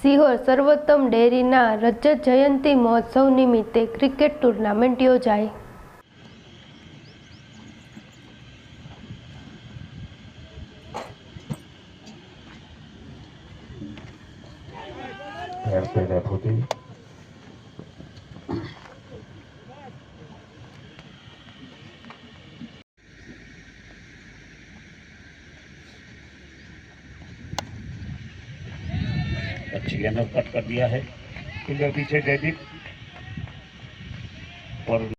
સિહોર સર્વોત્તમ ડેરીના રજત જયંતિ મહોત્સવ નિમિત્તે ક્રિકેટ ટુર્નામેન્ટ યોજાઈ पैर एरिया में कट कर दिया है फिंगर पीछे डेबिट और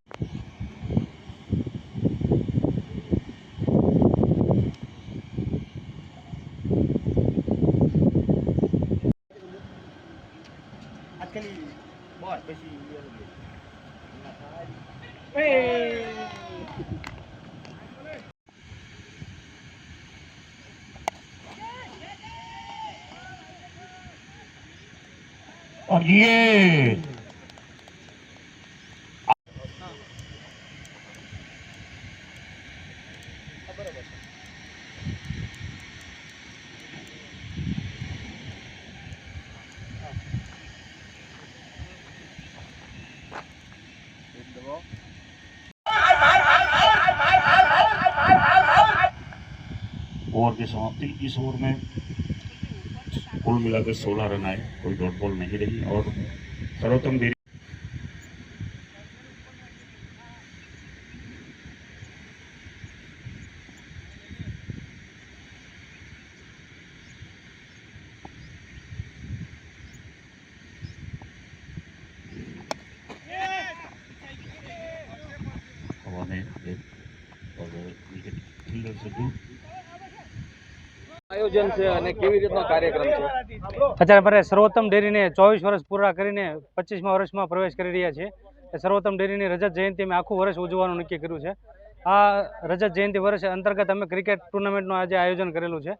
Hey! और ये की समाप्ति इस ओवर में कुल मिलाकर सोलह रन आए, कोई डॉट बॉल नहीं रही और सर्वोत्तम देरी और विकेट फील्डर से આયોજન છે અને કેવી રીતનો કાર્યક્રમ છે? અત્યારે અમારે સર્વોત્તમ ડેરીને ચોવીસ વર્ષ પૂરા કરીને પચીસમા વર્ષમાં પ્રવેશ કરી રહ્યા છે એ સર્વોત્તમ ડેરીની રજત જયંતિ અમે આખું વર્ષ ઉજવવાનું નક્કી કર્યું છે. આ રજત જયંતિ વર્ષ અંતર્ગત અમે ક્રિકેટ ટુર્નામેન્ટનું આજે આયોજન કરેલું છે.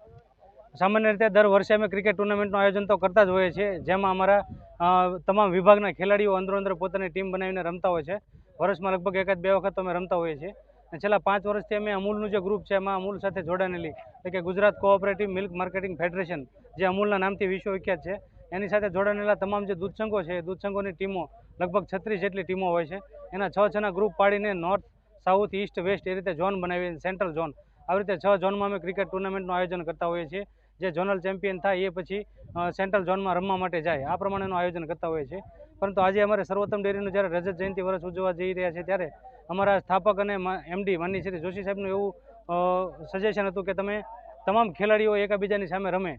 સામાન્ય રીતે દર વર્ષે અમે ક્રિકેટ ટુર્નામેન્ટનું આયોજન તો કરતા જ હોઈએ છીએ. જેમાં અમારા તમામ વિભાગના ખેલાડીઓ અંદરો અંદર પોતાની ટીમ બનાવીને રમતા હોય છે. વર્ષમાં લગભગ એકાદ બે વખત અમે રમતા હોઈએ છીએ. અને છેલ્લા પાંચ વર્ષથી અમે અમૂલનું જે ગ્રુપ છે, એમાં અમૂલ સાથે જોડાયેલી એટલે કે Gujarat cooperative milk marketing federation જે અમૂલના નામથી વિશ્વ વિખ્યાત છે, એની સાથે જોડાયેલા તમામ જે દૂધ સંઘો છે, એ દૂધ સંઘોની ટીમો, લગભગ છત્રીસ જેટલી ટીમો હોય છે, એના છ છના ગ્રુપ પાડીને નોર્થ સાઉથ ઈસ્ટ વેસ્ટ એ રીતે ઝોન બનાવી સેન્ટ્રલ ઝોન આવી રીતે છ ઝોનમાં અમે ક્રિકેટ ટુર્નામેન્ટનું આયોજન કરતા હોઈએ છીએ, જે ઝોનલ ચેમ્પિયન થાય એ પછી સેન્ટ્રલ ઝોનમાં રમવા માટે જાય, આ પ્રમાણેનું આયોજન કરતા હોઈએ છીએ, પરંતુ આજે અમારે સર્વોત્તમ ડેરીનું જ્યારે રજત જયંતિ વર્ષ ઉજવવા જઈ રહ્યા છે ત્યારે અમારા સ્થાપક અને એમડી માનની શ્રી જોશી સાહેબનું એવું સજેશન હતું કે તમે તમામ ખેલાડીઓ એકબીજાની સામે રમે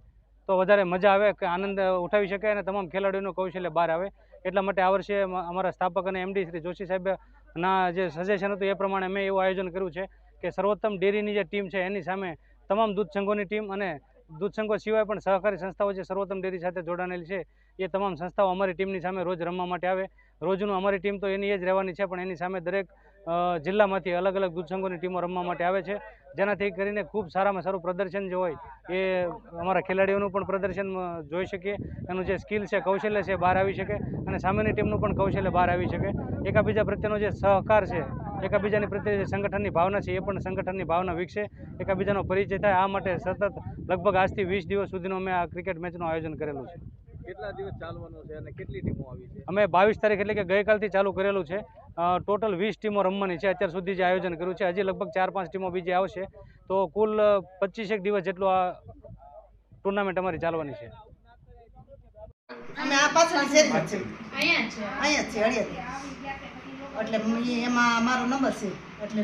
તો વધારે મજા આવે કે આનંદ ઉઠાવી શકે અને તમામ ખેલાડીઓનું કૌશલ્ય બહાર આવે. એટલા માટે આ વર્ષે અમારા સ્થાપક અને એમડી શ્રી જોશી સાહેબના જે સજેશન હતું એ પ્રમાણે મેં એવું આયોજન કર્યું છે કે સર્વોત્તમ ડેરીની જે ટીમ છે એની સામે તમામ દૂધ સંઘોની ટીમ અને દૂધ સંઘો સિવાય પણ સહકારી સંસ્થાઓ જે સર્વોત્તમ ડેરી સાથે જોડાયેલી છે એ તમામ સંસ્થાઓ અમારી ટીમની સામે રોજ રમવા માટે આવે. રોજનું અમારી ટીમ તો એની એ જ રહેવાની છે પણ એની સામે દરેક જિલ્લામાંથી અલગ અલગ દૂધ સંઘોની ટીમો રમવા માટે આવે છે. જેનાથી કરીને ખૂબ સારામાં સારું પ્રદર્શન જે હોય એ અમારા ખેલાડીઓનું પણ પ્રદર્શન જોઈ શકીએ. એનું જે સ્કિલ છે, કૌશલ્ય છે બહાર આવી શકે અને સામેની ટીમનું પણ કૌશલ્ય બહાર આવી શકે. એકાબીજા પ્રત્યેનો જે સહકાર છે, એકાબીજાની પ્રત્યે જે સંગઠનની ભાવના છે એ પણ સંગઠનની ભાવના વિકસે. એકાબીજાનો પરિચય થાય. આ માટે સતત લગભગ આજથી વીસ દિવસ સુધીનું અમે આ ક્રિકેટ મેચનું આયોજન કરેલું છે. કેટલા દિવસ ચાલવાનો છે અને કેટલી ટીમો આવી છે? અમે બાવીસ તારીખ એટલે કે ગઈકાલથી ચાલુ કરેલું છે. ટોટલ વીસ ટીમો રમવાની છે. અત્યાર સુધી જે આયોજન કર્યું છે હજી લગભગ ચાર પાંચ ટીમો બીજી આવશે. તો કુલ પચીસેક દિવસ જેટલું આ ટુર્નામેન્ટ અમારી ચાલવાની છે. અમે આ પાછળ છે. અહીંયા છે. અહીંયા છે એટલે એમાં અમારો નંબર છે. એટલે